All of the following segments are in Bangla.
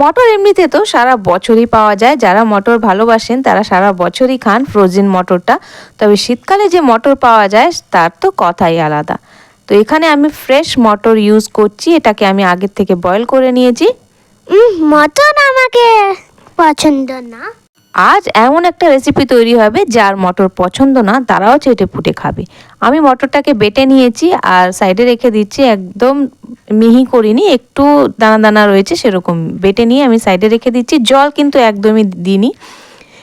মটর এমনিতে তো সারা বছরই পাওয়া যায়। যারা মটর ভালোবাসেন, তারা সারা বছরই খান ফ্রোজেন মটরটা। তবে শীতকালে যে মটর পাওয়া যায়, তার তো কথাই আলাদা। তো এখানে আমি ফ্রেশ মটর ইউজ করছি, এটাকে আমি আগের থেকে বয়েল করে নিয়েছি। মটর আমাকে পছন্দ না। আজ এমন একটা রেসিপি তৈরি হবে যার মটর পছন্দ না, তারাও চেটে পুটে খাবে। আমি মটরটাকে বেটে নিয়েছি আর সাইডে রেখে দিচ্ছি একদম মিহি করিনি, একটু দানা দানা রয়েছে সেরকম বেটে নিয়ে আমি সাইডে রেখে দিচ্ছি। জল কিন্তু একদমই দিইনি।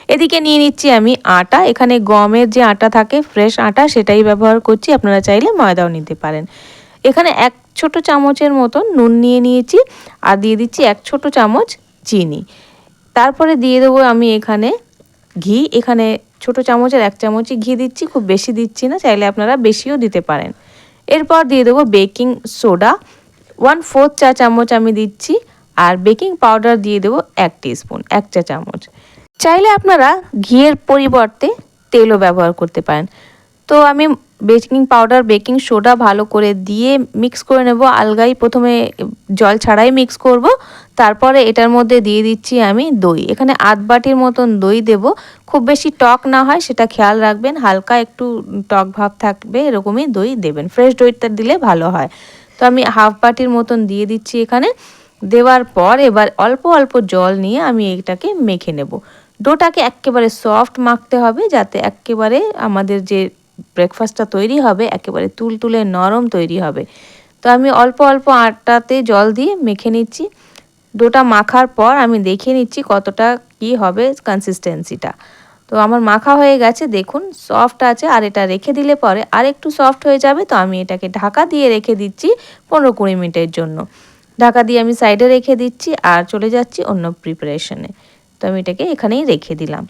এদিকে নিয়ে নিচ্ছি আমি আটা। এখানে গমের যে আটা থাকে ফ্রেশ আটা, সেটাই ব্যবহার করছি। আপনারা চাইলে ময়দাও নিতে পারেন। এখানে এক ছোট চামচের মতন নুন নিয়ে নিয়েছি আর দিয়ে দিচ্ছি এক ছোট চামচ চিনি। তারপরে দিয়ে দেবো আমি এখানে ঘি। এখানে ছোট চামচের এক চামচই ঘি দিচ্ছি, খুব বেশি দিচ্ছি না, চাইলে আপনারা বেশিও দিতে পারেন। এরপর দিয়ে দেবো বেকিং সোডা। ওয়ান ফোর্থ চা চামচ আমি দিচ্ছি, আর বেকিং পাউডার দিয়ে দেবো এক স্পুন এক চা চামচ। চাইলে আপনারা ঘিয়ের পরিবর্তে তেলও ব্যবহার করতে পারেন। তো আমি বেকিং পাউডার, বেকিং সোডা ভালো করে দিয়ে মিক্স করে নেব। আলগাই প্রথমে জল ছাড়াই মিক্স করব। তারপরে এটার মধ্যে দিয়ে দিচ্ছি আমি দই। এখানে আধ বাটির মতন দই দেব। খুব বেশি টক না হয়, সেটা খেয়াল রাখবেন। হালকা একটু টক ভাব থাকবে, এরকমই দই দেবেন। ফ্রেশ দইটা দিলে ভালো হয়। তো আমি হাফ বাটির মতন দিয়ে দিচ্ছি এখানে। দেওয়ার পর এবার অল্প অল্প জল নিয়ে আমি এটাকে মেখে নেব। ডোটাকে একেবারে সফট মাখতে হবে, যাতে একেবারে আমাদের যে ব্রেকফাস্টটা তৈরি হবে, একেবারে তুলতুলে নরম তৈরি হবে। তো আমি অল্প অল্প আটাতে জল দিয়ে মেখে নিচ্ছি। ডোটা মাখার পর আমি দেখে নিচ্ছি কতটা কি হবে কনসিস্টেন্সিটা তো আমার মাখা হয়ে গেছে, দেখুন সফট আছে, আর এটা রেখে দিলে পরে আর একটু সফট হয়ে যাবে, তো আমি এটাকে ঢাকা দিয়ে রেখে দিচ্ছি পনেরো কুড়ি মিনিটের জন্য। ঢাকা দিয়ে আমি সাইডে রেখে দিচ্ছি আর চলে যাচ্ছি অন্য প্রিপারেশনে তো আমি এটাকে এখানেই রেখে দিলাম।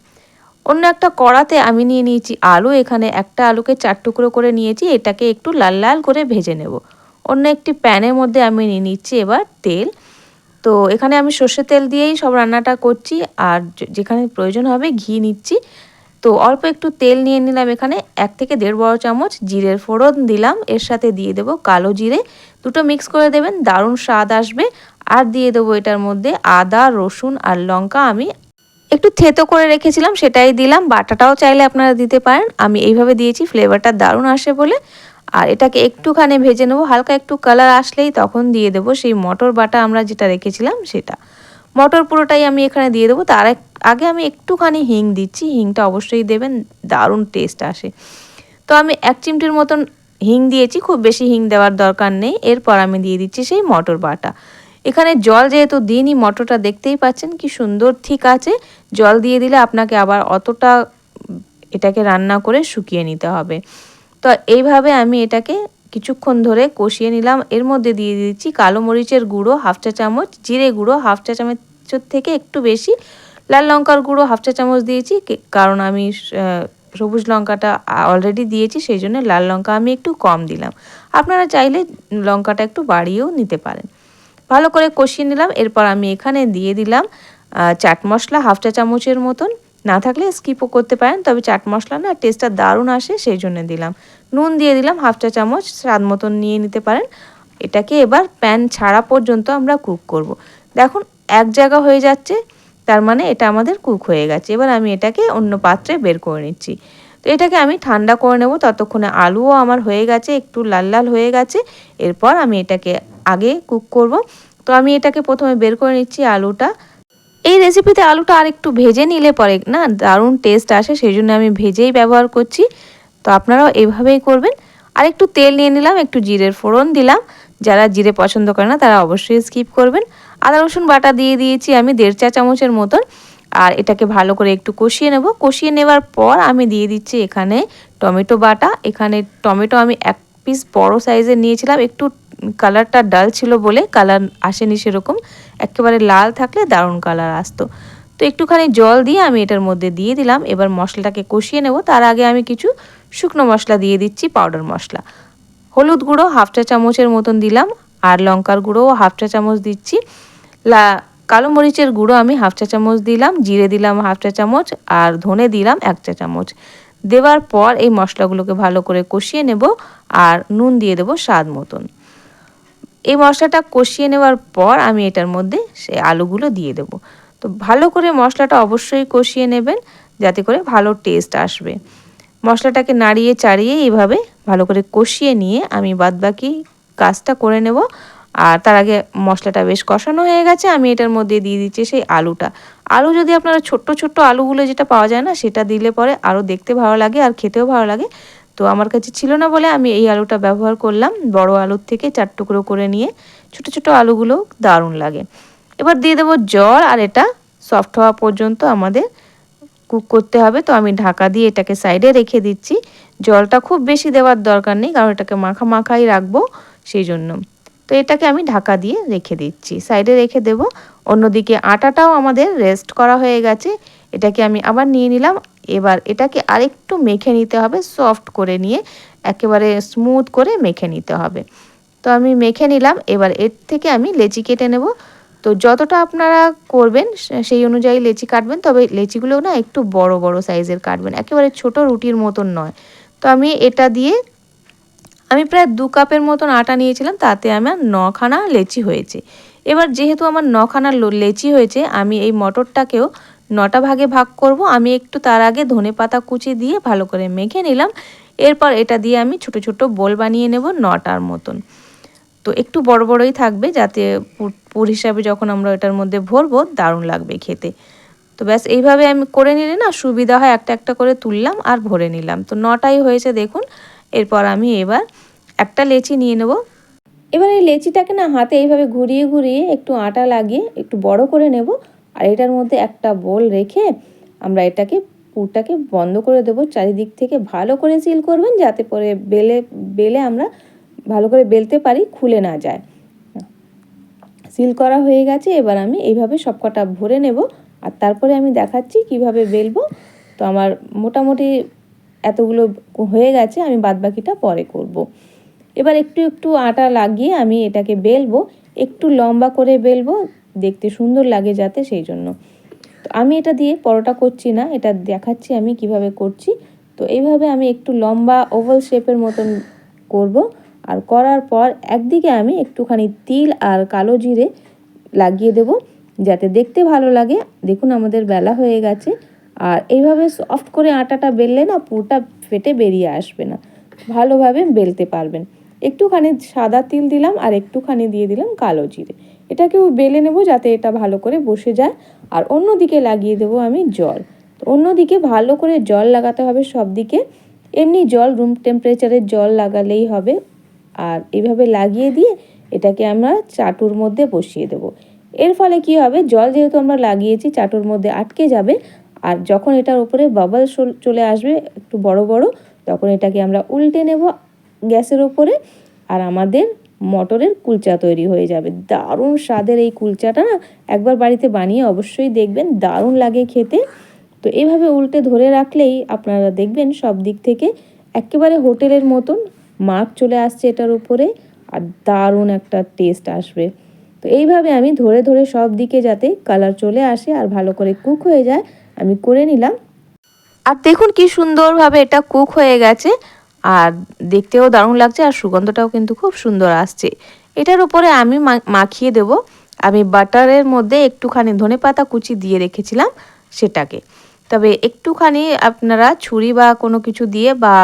অন্য একটা কড়াতে আমি নিয়ে নিয়েছি আলু, এখানে একটা আলুকে চার টুকরো করে নিয়েছি, এটাকে একটু লাল লাল করে ভেজে নেব। অন্য একটি প্যানের মধ্যে আমি নিয়ে নিচ্ছি এবার তেল। তো এখানে আমি সর্ষে তেল দিয়েই সব রান্নাটা করছি আর যেখানে প্রয়োজন হবে ঘি নিচ্ছি। তো অল্প একটু তেল নিয়ে নিলাম এখানে, এক থেকে দেড় বড় চামচ জিরের ফোড়ন দিলাম, এর সাথে দিয়ে দেব কালো জিরে। দুটো মিক্স করে দেবেন, দারুণ স্বাদ আসবে। আর দিয়ে দেবো এটার মধ্যে আদা, রসুন আর লঙ্কা আমি একটু থেতো করে রেখেছিলাম, সেটাই দিলাম। বাটাটাও চাইলে আপনারা দিতে পারেন। আমি এইভাবে দিয়েছি ফ্লেভারটা দারুণ আসে বলে। আর এটাকে একটুখানি ভেজে নেব। হালকা একটু কালার আসলেই তখন দিয়ে দেবো। সেই মটর বাটা আমরা যেটা রেখেছিলাম সেটা। মটর পুরোটাই আমি এখানে দিয়ে দেবো। তার আগে আমি একটুখানি হিং দিচ্ছি। হিংটা অবশ্যই দেবেন। দারুণ টেস্ট আসে। তো আমি এক চিমটির মতন হিং দিয়েছি। খুব বেশি হিং দেওয়ার দরকার নেই। এরপর আমি দিয়ে দিচ্ছি সেই মটর বাটা। এখানে জল যেহেতু দিনই মটরটা দেখতেই পাচ্ছেন কি সুন্দর ঠিক আছে। জল দিয়ে দিলে আপনাকে আবার অতটা এটাকে রান্না করে শুকিয়ে নিতে হবে। তো এইভাবে আমি এটাকে কিছুক্ষণ ধরে কষিয়ে নিলাম। এর মধ্যে দিয়ে দিচ্ছি কালো মরিচের গুঁড়ো, হাফ চা চামচ, জিরে গুঁড়ো, হাফ চা চামচের থেকে একটু বেশি লাল লঙ্কার গুঁড়ো, হাফ চা চামচ দিয়েছি কারণ আমি সবুজ লঙ্কাটা অলরেডি দিয়েছি, সেই জন্য লাল লঙ্কা আমি একটু কম দিলাম। আপনারা চাইলে লঙ্কাটা একটু বাড়িয়েও নিতে পারেন। ভালো করে কষিয়ে নিলাম। এরপর আমি এখানে দিয়ে দিলাম চাট মশলা হাফ চা চামচের মতন। না থাকলে স্কিপও করতে পারেন, তবে চাট মশলা না টেস্টটা দারুণ আসে, সেই জন্য দিলাম। নুন দিয়ে দিলাম হাফ চা চামচ, স্বাদ মতন নিয়ে নিতে পারেন। এটাকে এবার প্যান ছাড়া পর্যন্ত আমরা কুক করব। দেখুন, এক জায়গা হয়ে যাচ্ছে, তার মানে এটা আমাদের কুক হয়ে গেছে। এবার আমি এটাকে অন্য পাত্রে বের করে নিচ্ছি। তো এটাকে আমি ঠান্ডা করে নেব, ততক্ষণে আলুও আমার হয়ে গেছে, একটু লাল লাল হয়ে গেছে। এরপর আমি এটাকে আগে কুক করব। তো আমি এটাকে প্রথমে বের করে নিচ্ছি আলুটা। এই রেসিপিতে আলুটা আর একটু ভেজে নিলে পরে না দারুণ টেস্ট আসে সেই জন্য আমি ভেজেই ব্যবহার করছি। তো আপনারাও এভাবেই করবেন। আর একটু তেল নিয়ে নিলাম, একটু জিরের ফোড়ন দিলাম। যারা জিরে পছন্দ করে না, তারা অবশ্যই স্কিপ করবেন। আদা, রসুন বাটা দিয়ে দিয়েছি আমি দেড় চা চামচের মতন। আর এটাকে ভালো করে একটু কষিয়ে নেব। কষিয়ে নেওয়ার পর আমি দিয়ে দিচ্ছি এখানে টমেটো বাটা। এখানে টমেটো আমি এক পিস বড় সাইজের নিয়েছিলাম। একটু কালারটা ডাল ছিল বলে কালার আসেনি সেরকম। একেবারে লাল থাকলে দারুণ কালার আসতো। তো একটুখানি জল দিয়ে আমি এটার মধ্যে দিয়ে দিলাম। এবার মশলাটাকে কষিয়ে নেব। তার আগে আমি কিছু শুকনো মশলা দিয়ে দিচ্ছি পাউডার মশলা। হলুদ গুঁড়ো হাফ চা চামচের মতন দিলাম আর লঙ্কার গুঁড়োও হাফ চা চামচ দিচ্ছি। লা, কালো মরিচের গুঁড়ো আমি হাফ চা চামচ দিলাম, জিরে দিলাম হাফ চা চামচ আর ধনে দিলাম এক চা চামচ। দেওয়ার পর এই মশলাগুলোকে ভালো করে কষিয়ে নেব আর নুন দিয়ে দেবো স্বাদ মতন। এই মশলাটা কষিয়ে নেওয়ার পর আমি এটার মধ্যে সেই আলুগুলো দিয়ে দেবো। তো ভালো করে মশলাটা অবশ্যই কষিয়ে নেবেন যাতে করে ভালো টেস্ট আসবে। মশলাটাকে নাড়িয়ে চাড়িয়ে এইভাবে ভালো করে কষিয়ে নিয়ে আমি বাদবাকি কাজটা করে নেব। আর তার আগে মশলাটা বেশ কষানো হয়ে গেছে, আমি এটার মধ্যে দিয়ে দিচ্ছি সেই আলুটা। আলু যদি আপনারা ছোট্ট ছোট্ট আলুগুলো যেটা পাওয়া যায় না, সেটা দিলে পরে আরও দেখতে ভালো লাগে আর খেতেও ভালো লাগে। তো আমার কাছে ছিল না বলে আমি এই আলুটা ব্যবহার করলাম। বড় আলুর থেকে চার টুকরো করে নিয়ে ছোট ছোট আলুগুলো দারুণ লাগে। এবার দিয়ে দেবো জল আর এটা সফট হওয়া পর্যন্ত আমাদের কুক করতে হবে। তো আমি ঢাকা দিয়ে এটাকে সাইডে রেখে দিচ্ছি। জলটা খুব বেশি দেওয়ার দরকার নেই, কারণ এটাকে মাখা মাখাই রাখব সেই জন্য তো এটাকে আমি ঢাকা দিয়ে রেখে দিচ্ছি। সাইডে রেখে দেব। অন্যদিকে আটাটাও আমাদের রেস্ট করা হয়ে গেছে। এটাকে আমি আবার নিয়ে নিলাম। এবার এটাকে আরেকটু মেখে নিতে হবে সফট করে নিয়ে একেবারে স্মুথ করে মেখে নিতে হবে। তো আমি মেখে নিলাম, এবার এর থেকে আমি লেচি কেটে নেব। তো যতটা আপনারা করবেন সেই অনুযায়ী লেচি কাটবেন, তবে লেচিগুলো না একটু বড় বড় সাইজের কাটবেন, একেবারে ছোট রুটির মতন নয়। তো আমি এটা দিয়ে আমি প্রায় দু কাপের মতন আটা নিয়েছিলাম, তাতে আমার নখানা লেচি হয়েছে। এবার যেহেতু আমার নখানা লেচি হয়েছে, আমি এই মটরটাকেও নটা ভাগে ভাগ করব। আমি একটু তার আগে ধনে পাতা কুচি দিয়ে ভালো করে মেখে নিলাম। এরপর এটা দিয়ে আমি ছোট ছোট বোল বানিয়ে নেব নটার মতন। তো একটু বড় বড়ই থাকবে যাতে পুর- হিসাবে যখন আমরা এটার মধ্যে ভরবো দারুণ লাগবে খেতে। তো ব্যাস, এইভাবে আমি করে নিলে না সুবিধা হয় একটা একটা করে তুললাম আর ভরে নিলাম। তো নটাই হয়েছে দেখুন, এরপর আমি এবার একটা লেচি নিয়ে নেব। এবার এই লেচিটাকে না হাতে এইভাবে ঘুরিয়ে ঘুরিয়ে একটু আটা লাগিয়ে একটু বড় করে নেব। আর এটার মধ্যে একটা বোল রেখে আমরা এটাকে, পুরটাকে বন্ধ করে দেবো। চারিদিক থেকে ভালো করে সিল করবেন যাতে পরে বেলে বেলে আমরা ভালো করে বেলতে পারি, খুলে না যায়। সিল করা হয়ে গেছে, এবার আমি এইভাবে সবকটা ভরে নেব। আর তারপরে আমি দেখাচ্ছি কীভাবে বেলবো। তো আমার মোটামুটি এতগুলো হয়ে গেছে, আমি বাদবাকিটা পরে করব। এবার একটু একটু আটা লাগিয়ে আমি এটাকে বেলবো। একটু লম্বা করে বেলবো। দেখতে সুন্দর লাগে যাতে সেই জন্য। তো আমি এটা দিয়ে পরোটা করছি না, এটা দেখাচ্ছি আমি কীভাবে করছি। তো এইভাবে আমি একটু লম্বা ওভাল শেপের মতন করব। আর করার পর একদিকে আমি একটুখানি তিল আর কালো জিরে লাগিয়ে দেব, যাতে দেখতে ভালো লাগে। দেখুন আমাদের বেলা হয়ে গেছে। আর এইভাবে সফট করে আটাটা বেললে না পুরোটা ফেটে বেরিয়ে আসবে না। ভালোভাবে বেলতে পারবেন। একটুখানি সাদা তিল দিলাম আর একটুখানি দিয়ে দিলাম কালো জিরে। এটাকেও বেলে নেব যাতে এটা ভালো করে বসে যায়। আর অন্যদিকে লাগিয়ে দেবো আমি জল। তো অন্যদিকে ভালো করে জল লাগাতে হবে সব দিকে। এমনি জল রুম টেম্পারেচারের জল লাগালেই হবে। আর এভাবে লাগিয়ে দিয়ে এটাকে আমরা চাটুর মধ্যে বসিয়ে দেব। এর ফলে কি হবে? জল যেহেতু আমরা লাগিয়েছি, চাটুর মধ্যে আটকে যাবে। আর যখন এটার উপরে বাবল চলে আসবে, একটু বড় বড়, তখন এটাকে আমরা উল্টে নেব গ্যাসের ওপরে আর আমাদের মটরের কুলচা তৈরি হয়ে যাবে। দারুণ স্বাদের এই কুলচাটা না একবার বাড়িতে বানিয়ে অবশ্যই দেখবেন, দারুণ লাগে খেতে। তো এভাবে উল্টে ধরে রাখলেই আপনারা দেখবেন সব দিক থেকে একেবারে হোটেলের মতন মার্ক চলে আসছে এটার উপরে আর দারুণ একটা টেস্ট আসবে। তো এইভাবে আমি ধরে ধরে সব দিকে যাতে কালার চলে আসে আর ভালো করে কুক হয়ে যায়, আমি করে নিলাম। আর দেখুন কি সুন্দরভাবে এটা কুক হয়ে গেছে। আর দেখতেও দারুণ লাগছে আর সুগন্ধটাও কিন্তু খুব সুন্দর আসছে। এটার উপরে আমি মাখিয়ে দেব। আমি বাটারের মধ্যে একটুখানি ধনেপাতা কুচি দিয়ে রেখেছিলাম সেটাকে। তবে একটুখানি আপনারা ছুরি বা কোনো কিছু দিয়ে বা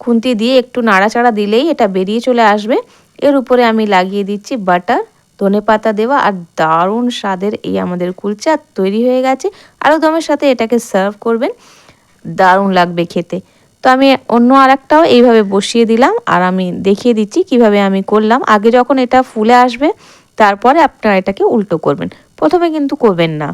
খুন্তি দিয়ে একটু নাড়াচাড়া দিলেই এটা বেরিয়ে চলে আসবে। এর উপরে আমি লাগিয়ে দিচ্ছি বাটার, ধনে পাতা দেওয়া আর দারুণ স্বাদের এই আমাদের কুলচা তৈরি হয়ে গেছে। আরও দমের সাথে এটাকে সার্ভ করবেন। দারুণ লাগবে খেতে। তো আমি অন্য আরেকটাও এইভাবে বসিয়ে দিলাম আর আমি দেখিয়ে দিচ্ছি কীভাবে আমি করলাম। আগে যখন এটা ফুলে আসবে, তারপরে আপনারা এটাকে উল্টো করবেন। প্রথমে কিন্তু করবেন না।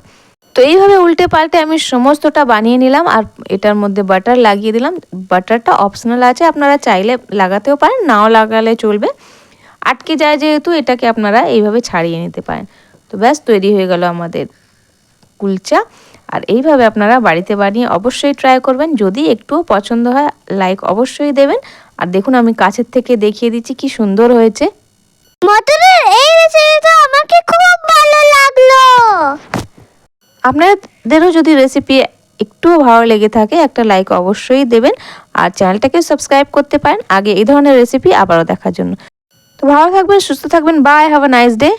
তো এইভাবে উল্টে পাল্টে আমি সমস্তটা বানিয়ে নিলাম আর এটার মধ্যে বাটার লাগিয়ে দিলাম। বাটারটা অপশনাল আছে, আপনারা চাইলে লাগাতেও পারেন, নাও লাগালে চলবে। আটকে যায় যেহেতু, এটাকে আপনারা এইভাবে ছাড়িয়ে নিতে পারেন। তো ব্যাস, তৈরি হয়ে গেল আমাদের কুলচা। আর এইভাবে আপনারা বাড়িতে বানিয়ে অবশ্যই ট্রাই করবেন। যদি একটুও পছন্দ হয় লাইক অবশ্যই দেবেন। আর দেখুন আমি কাছের থেকে দেখিয়ে দিচ্ছি কি সুন্দর হয়েছে। মটরের এই রেসিপিটা আমাকে খুব ভালো লাগল। আপনাদেরও যদি রেসিপি একটুও ভালো লেগে থাকে একটা লাইক অবশ্যই দেবেন। আর চ্যানেলটাকে সাবস্ক্রাইব করতে পারেন। আগে এই ধরনের রেসিপি আবারও দেখার জন্য। তো ভালো থাকবেন সুস্থ থাকবেন। Bye have a nice day